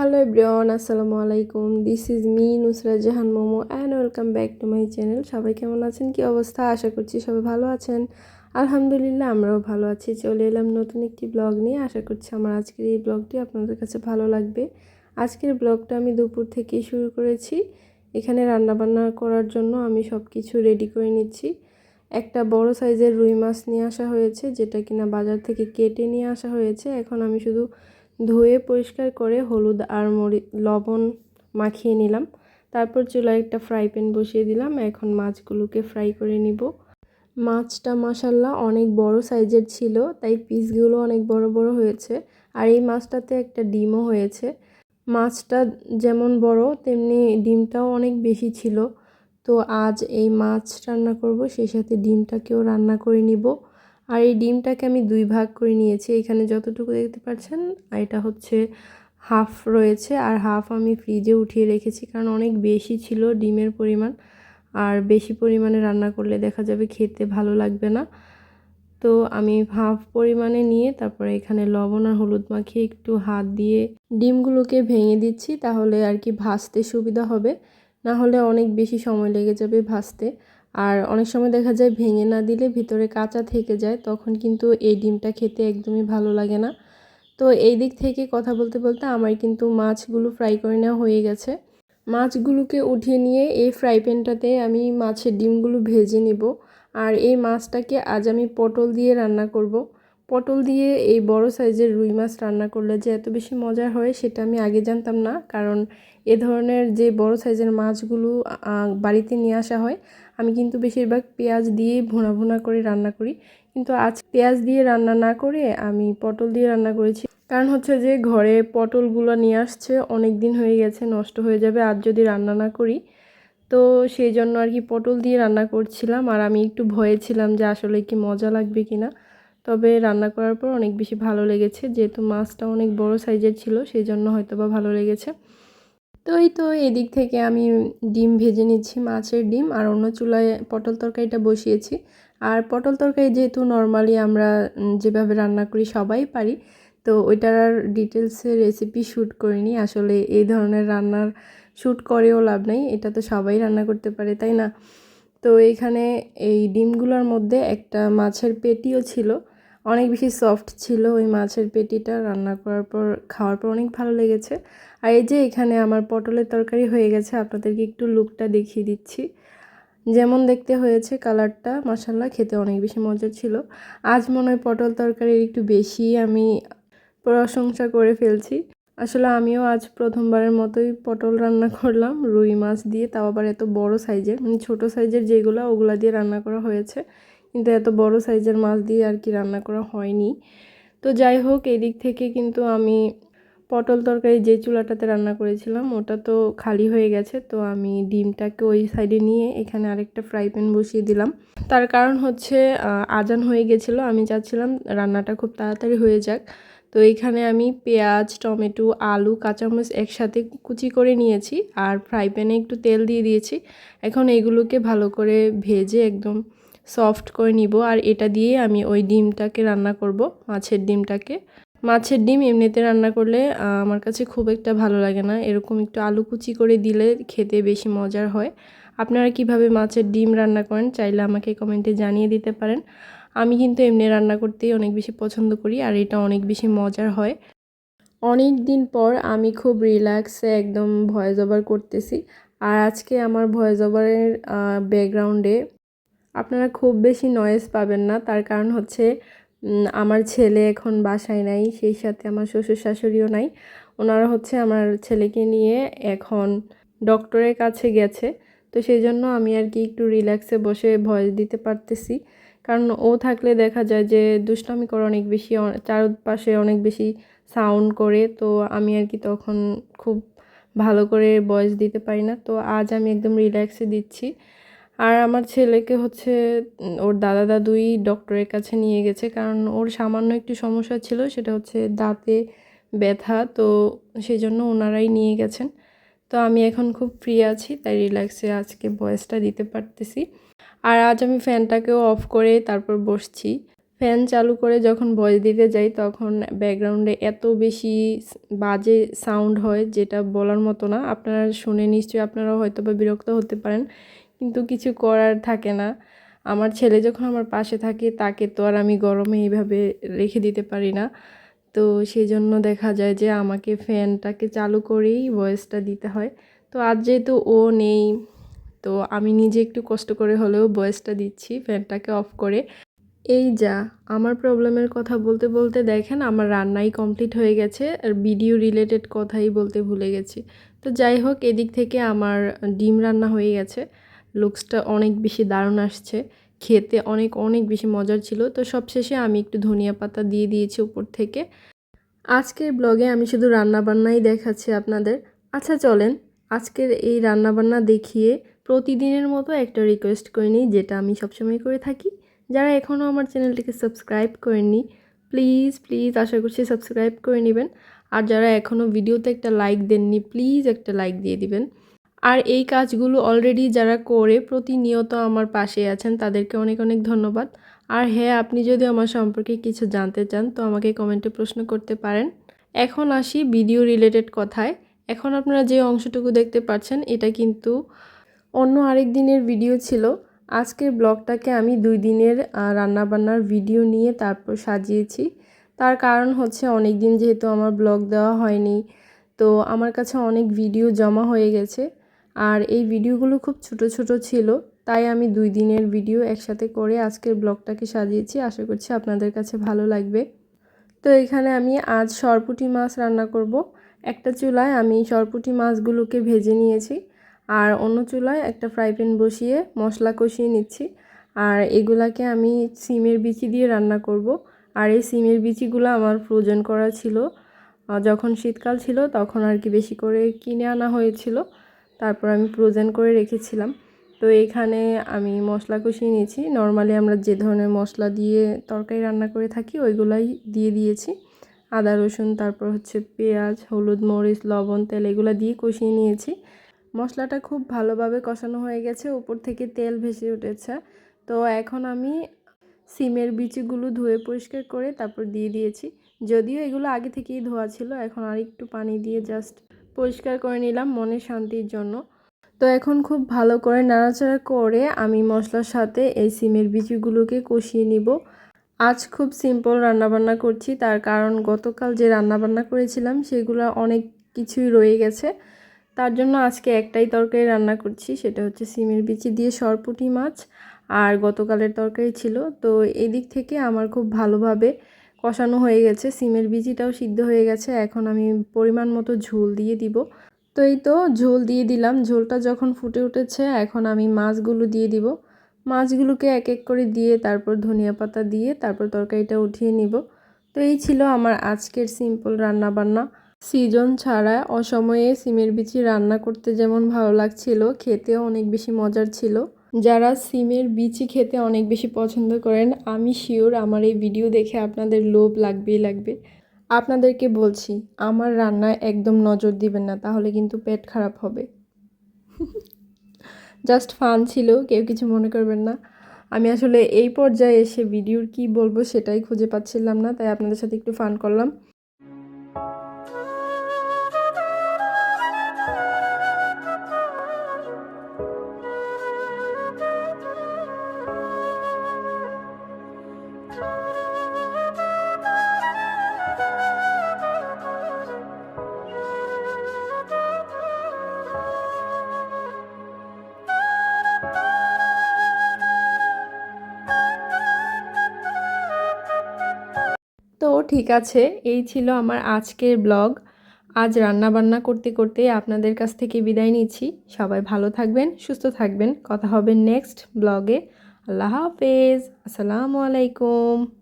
Hello everyone আসসালামু আলাইকুম this is me Nusra Jahan Momo and welcome back to my channel সবাই কেমন আছেন? কি অবস্থা? আশা করছি সবাই ভালো আছেন। আলহামদুলিল্লাহ, আমরাও ভালো আছি। চলে এলাম নতুন একটি ব্লগ নিয়ে। আশা করছি আমার আজকের এই ব্লগটি আপনাদের কাছে ভালো লাগবে। আজকের ব্লগটা আমি দুপুর থেকেই শুরু করেছি। এখানে রান্নাবান্না করার জন্য আমি সব কিছু রেডি করে নিচ্ছি। একটা বড় সাইজের রুই মাছ নিয়ে আসা হয়েছে, যেটা কিনা বাজার থেকে কেটে নিয়ে আসা হয়েছে। এখন আমি শুধু ধুয়ে পরিষ্কার করে হলুদ আর মরি, লবণ মাখিয়ে নিলাম। তারপর চুলায় একটা ফ্রাই প্যান বসিয়ে দিলাম। এখন মাছগুলোকে ফ্রাই করে নিব। মাছটা মাসাল্লাহ অনেক বড় সাইজের ছিল, তাই পিসগুলো অনেক বড় বড় হয়েছে। আর এই মাছটাতে একটা ডিমও হয়েছে। মাছটা যেমন বড়, তেমনি ডিমটাও অনেক বেশি ছিল। তো আজ এই মাছ রান্না করব, সেই সাথে ডিমটাকেও রান্না করে নিব। আর এই ডিমটাকে আমি দুই ভাগ করে নিয়েছি। এখানে যতটুকু দেখতে পাচ্ছেন, এটা হচ্ছে হাফ রয়েছে আর হাফ আমি ফ্রিজে উঠিয়ে রেখেছি কারণ অনেক বেশি ছিল ডিমের পরিমাণ। আর বেশি পরিমাণে রান্না করলে দেখা যাবে খেতে ভালো লাগবে না। তো আমি হাফ পরিমাণে নিয়ে তারপরে এখানে লবণ আর হলুদ মাখিয়ে একটু হাত দিয়ে ডিমগুলোকে ভেঙে দিচ্ছি, তাহলে আর কি ভাজতে সুবিধা হবে। না হলে অনেক বেশি সময় লেগে যাবে ভাজতে। আর অনেক সময় দেখা যায় ভেঙে না দিলে ভিতরে কাঁচা থেকে যায়, তখন কিন্তু এই ডিমটা খেতে একদমই ভালো লাগে না। তো এই দিক থেকে কথা বলতে বলতে আমার কিন্তু মাছগুলো ফ্রাই করে নেওয়া হয়ে গেছে। মাছগুলোকে উঠিয়ে নিয়ে এই ফ্রাই প্যানটাতে আমি মাছের ডিমগুলো ভেজে নেব। আর এই মাছটাকে আজ আমি পটল দিয়ে রান্না করব। পটল দিয়ে এই বড় সাইজের রুই মাছ রান্না করলে যে এত বেশি মজা হয়, সেটা আমি আগে জানতাম না। কারণ এ ধরনের যে বড় সাইজের মাছগুলো বাড়িতে নিয়ে আসা হয়, আমি কিন্তু বেশিরভাগ পেঁয়াজ দিয়ে ভুনা ভোনা করে রান্না করি। কিন্তু আজ পেঁয়াজ দিয়ে রান্না না করে আমি পটল দিয়ে রান্না করেছি। কারণ হচ্ছে যে ঘরে পটলগুলো নিয়ে আসছে অনেক দিন হয়ে গেছে, নষ্ট হয়ে যাবে, আজ যদি রান্না না করি। তো সেই জন্য আর কি পটল দিয়ে রান্না করছিলাম, আর আমি একটু ভয়ে ছিলাম যে আসলে কি মজা লাগবে কি না তবে রান্না করার পর অনেক বেশি ভালো লেগেছে, যেহেতু মাছটা অনেক বড় সাইজের ছিল সেই জন্য হয়তো বা ভালো লেগেছে। তো এই তো এদিক থেকে আমি ডিম ভেজে নিচ্ছি, মাছের ডিম, আর অন্য চুলায় পটল তরকারিটা বসিয়েছি। আর পটল তরকারি যেহেতু নর্মালি আমরা যেভাবে রান্না করি সবাই পারি, তো ওইটার আর ডিটেলসে রেসিপি শ্যুট করিনি। আসলে এই ধরনের রান্নার শ্যুট করেও লাভ নেই, এটা তো সবাই রান্না করতে পারে, তাই না? তো এখানে এই ডিমগুলোর মধ্যে একটা মাছের পেটিও ছিল অনেক বেশি সফট ছিল ওই মাছের পেটিটা রান্না করার পর, খাওয়ার পর অনেক ভালো লেগেছে। আর এই যে এখানে আমার পটলের তরকারি হয়ে গেছে, আপনাদেরকে একটু লুকটা দেখিয়ে দিচ্ছি। যেমন দেখতে হয়েছে কালারটা মশাল্লা খেতে অনেক বেশি মজার ছিল। আজ মনে হয় পটল তরকারির একটু বেশি আমি প্রশংসা করে ফেলছি। আসলে আমিও আজ প্রথমবারের মতোই পটল রান্না করলাম, রুই মাছ দিয়ে, তাও আবার এত বড় সাইজের মানে ছোটো সাইজের যেগুলো, ওগুলা দিয়ে রান্না করা হয়েছে। কিন্তু এত বড় সাইজের মাছ দিয়ে আর কি রান্না করা হয়নি। তো যাই হোক, এদিক থেকে কিন্তু আমি পটল তরকারি যে চুলাটাতে রান্না করেছিলাম, ওটা তো খালি হয়ে গেছে। তো আমি ডিমটাকে ওই সাইডে নিয়ে এখানে আরেকটা ফ্রাই প্যান বসিয়ে দিলাম। তার কারণ হচ্ছে আজান হয়ে গেছিল। আমি চাচ্ছিলাম রান্নাটা খুব তাড়াতাড়ি হয়ে যাক। তো এইখানে আমি পেঁয়াজ, টমেটো, আলু, কাঁচামরিচ একসাথে কুচি করে নিয়েছি আর ফ্রাই প্যানে একটু তেল দিয়ে দিয়েছি। এখন এগুলোকে ভালো করে ভেজে একদম সফট করে নিব। আর এটা দিয়ে আমি ওই ডিমটাকে রান্না করব, মাছের ডিমটাকে। মাছের ডিম এমনিতে রান্না করলে আমার কাছে খুব একটা ভালো লাগে না। এরকম একটু আলু কুচি করে দিলে খেতে বেশি মজার হয়। আপনারা কীভাবে মাছের ডিম রান্না করেন, চাইলে আমাকে কমেন্টে জানিয়ে দিতে পারেন। আমি কিন্তু এমনি রান্না করতেই অনেক বেশি পছন্দ করি, আর এটা অনেক বেশি মজার হয়। অনেক দিন পর আমি খুব রিল্যাক্সে একদম ভয়েস ওভার করতেছি। আর আজকে আমার ভয়েস ওভারের ব্যাকগ্রাউন্ডে আপনারা খুব বেশি নয়েজ পাবেন না। তার কারণ হচ্ছে আমার ছেলে এখন বাসায় নাই, সেই সাথে আমার শ্বশুর শাশুড়িও নাই। ওনারা হচ্ছে আমার ছেলেকে নিয়ে এখন ডক্টরের কাছে গেছে। তো সেই জন্য আমি আর কি একটু রিল্যাক্সে বসে ভয়েস দিতে পারতেছি। কারণ ও থাকলে দেখা যায় যে, দুষ্টামি করে অনেক বেশি চারপাশে অনেক বেশি সাউন্ড করে। তো আমি আর কি তখন খুব ভালো করে ভয়েস দিতে পারি না। তো আজ আমি একদম রিল্যাক্সে দিচ্ছি। আর আমার ছেলেকে হচ্ছে ওর দাদা দাদুই ডক্টরের কাছে নিয়ে গেছে। কারণ ওর সামান্য একটি সমস্যা ছিল, সেটা হচ্ছে দাঁতে ব্যথা, তো সেই জন্য ওনারাই নিয়ে গেছেন। তো আমি এখন খুব ফ্রি আছি, তাই রিল্যাক্সে আজকে ভয়েসটা দিতে পারতেছি। আর আজ আমি ফ্যানটাকেও অফ করে তারপর বসছি। ফ্যান চালু করে যখন ভয়েস দিতে যাই, তখন ব্যাকগ্রাউন্ডে এত বেশি বাজে সাউন্ড হয়, যেটা বলার মতো না। আপনারা শুনে নিশ্চয়ই আপনারাও হয়তো বা বিরক্ত হতে পারেন। কিন্তু কিছু করার থাকে না। আমার ছেলে যখন আমার পাশে থাকে, তাকে তো আর আমি গরমে এইভাবে রেখে দিতে পারি না। তো সেই জন্য দেখা যায় যে আমাকে ফ্যানটাকে চালু করেই ভয়েসটা দিতে হয়। তো আজ যেহেতু ও নেই, তো আমি নিজে একটু কষ্ট করে হলেও ভয়েসটা দিচ্ছি, ফ্যানটাকে অফ করে। এই যা, আমার প্রবলেমের কথা বলতে বলতে দেখেন আমার রান্নাই কমপ্লিট হয়ে গেছে, আর ভিডিও রিলেটেড কথাই বলতে ভুলে গেছি। তো যাই হোক, এদিক থেকে আমার ডিম রান্না হয়ে গেছে। লুকসটা অনেক বেশি দারুণ আসছে। খেতে অনেক অনেক বেশি মজার ছিল। তো সবশেষে আমি একটু ধনিয়া পাতা দিয়ে দিয়েছি উপর থেকে। আজকের ব্লগে আমি শুধু রান্নাবান্নাই দেখাচ্ছি আপনাদের। আচ্ছা চলেন আজকের এই রান্নাবান্না দেখিয়ে প্রতিদিনের মতো একটা রিকোয়েস্ট করে নিই, যেটা আমি সবসময় করে থাকি। যারা এখনও আমার চ্যানেলটিকে সাবস্ক্রাইব করেননি প্লিজ প্লিজ আশা করছি সাবস্ক্রাইব করে নেবেন। আর যারা এখনও ভিডিওতে একটা লাইক দেননি প্লিজ একটা লাইক দিয়ে দিবেন। আর এই কাজগুলো অলরেডি যারা করে প্রতিনিয়ত আমার পাশে আছেন, তাদেরকে অনেক অনেক ধন্যবাদ। আর হ্যাঁ আপনি যদি আমার সম্পর্কে কিছু জানতে চান, তো আমাকে কমেন্টে প্রশ্ন করতে পারেন। এখন আসি ভিডিও রিলেটেড কথায়। এখন আপনারা যে অংশটুকু দেখতে পাচ্ছেন, এটা কিন্তু অন্য আরেক দিনের ভিডিও ছিল। আজকের ব্লগটাকে আমি দুই দিনের রান্নাবান্নার ভিডিও নিয়ে তারপর সাজিয়েছি। তার কারণ হচ্ছে অনেক দিন যেহেতু আমার ব্লগ দেওয়া হয়নি, তো আমার কাছে অনেক ভিডিও জমা হয়ে গেছে। আর এই ভিডিওগুলো খুব ছোট ছোট ছিল, তাই আমি দুই দিনের ভিডিও একসাথে করে আজকের ব্লগটাকে সাজিয়েছি। আশা করছি আপনাদের কাছে ভালো লাগবে। তো এখানে আমি আজ সরপুটি মাছ রান্না করব। একটা চুলায় আমি সরপুটি মাছগুলোকে ভেজে নিয়েছি আর অন্য চুলায় একটা ফ্রাই প্যান বসিয়ে মশলা কষিয়ে নিচ্ছি। আর এগুলাকে আমি সিমের বিচি দিয়ে রান্না করব। আর এই সিমের বিচিগুলো আমার ফ্রোজেন করা ছিল। যখন শীতকাল ছিল তখন আর কি বেশি করে কিনে আনা হয়েছিল। তারপর আমি প্রোজেন করে রেখেছিলাম। তো এখানে আমি মশলা কষিয়ে নিয়েছি। নর্মালি আমরা যে ধরনের মশলা দিয়ে তরকারি রান্না করে থাকি, ওইগুলাই দিয়ে দিয়েছি। আদা, রসুন, তারপর হচ্ছে পেঁয়াজ, হলুদ, মরিচ, লবণ, তেল, এগুলো দিয়ে কষিয়ে নিয়েছি। মশলাটা খুব ভালোভাবে কষানো হয়ে গেছে, উপর থেকে তেল ভেসে উঠেছে। তো এখন আমি সিমের বিচিগুলো ধুয়ে পরিষ্কার করে তারপর দিয়ে দিয়েছি। যদিও এগুলো আগে থেকেই ধোয়া ছিল, এখন আর একটু পানি দিয়ে জাস্ট পরিষ্কার করে নিলাম মনের শান্তির জন্য। তো এখন খুব ভালো করে নাড়াচাড়া করে আমি মশলার সাথে এই সিমের বিচিগুলোকে কষিয়ে নিব। আজ খুব সিম্পল রান্নাবান্না করছি, তার কারণ গতকাল যে রান্নাবান্না করেছিলাম সেগুলো অনেক কিছুই রয়ে গেছে। তার জন্য আজকে একটাই তরকারি রান্না করছি, সেটা হচ্ছে সিমের বিচি দিয়ে সরপুটি মাছ, আর গতকালের তরকারি ছিল। তো এদিক থেকে আমার খুব ভালোভাবে কষানো হয়ে গেছে, সিমের বিচিটাও সিদ্ধ হয়ে গেছে, এখন আমি পরিমাণ মতো ঝোল দিয়ে দিব। তো এই তো ঝোল দিয়ে দিলাম, ঝোলটা যখন ফুটে উঠেছে এখন আমি মাছগুলো দিয়ে দিব। মাছগুলোকে এক এক করে দিয়ে তারপর ধনিয়া পাতা দিয়ে তারপর তরকারিটা উঠিয়ে নিব। তো এই ছিল আমার আজকের সিম্পল রান্না বান্না সিজন ছাড়া অসময়ে সিমের বিচি রান্না করতে যেমন ভালো লাগছিল, খেতেও অনেক বেশি মজার ছিল। যারা সিমের বিচি খেতে অনেক বেশি পছন্দ করেন, আমি শিওর আমার এই ভিডিও দেখে আপনাদের লোভ লাগবেই লাগবে। আপনাদেরকে বলছি, আমার রান্নায় একদম নজর দিবেন না, তাহলে কিন্তু পেট খারাপ হবে। জাস্ট ফান ছিল, কেউ কিছু মনে করবেন না। আমি আসলে এই পর্যায়ে এসে ভিডিওর কি বলব সেটাই খুঁজে পাচ্ছিলাম না, তাই আপনাদের সাথে একটু ফান করলাম। ঠিক আছে, এই ছিল আমার আজকের ব্লগ। আজ রান্না বান্না করতে করতে আপনাদের কাছ থেকে বিদায় নিচ্ছি। সবাই ভালো থাকবেন, সুস্থ থাকবেন। কথা হবে নেক্সট ব্লগে। আল্লাহ হাফেজ। আসসালামু আলাইকুম।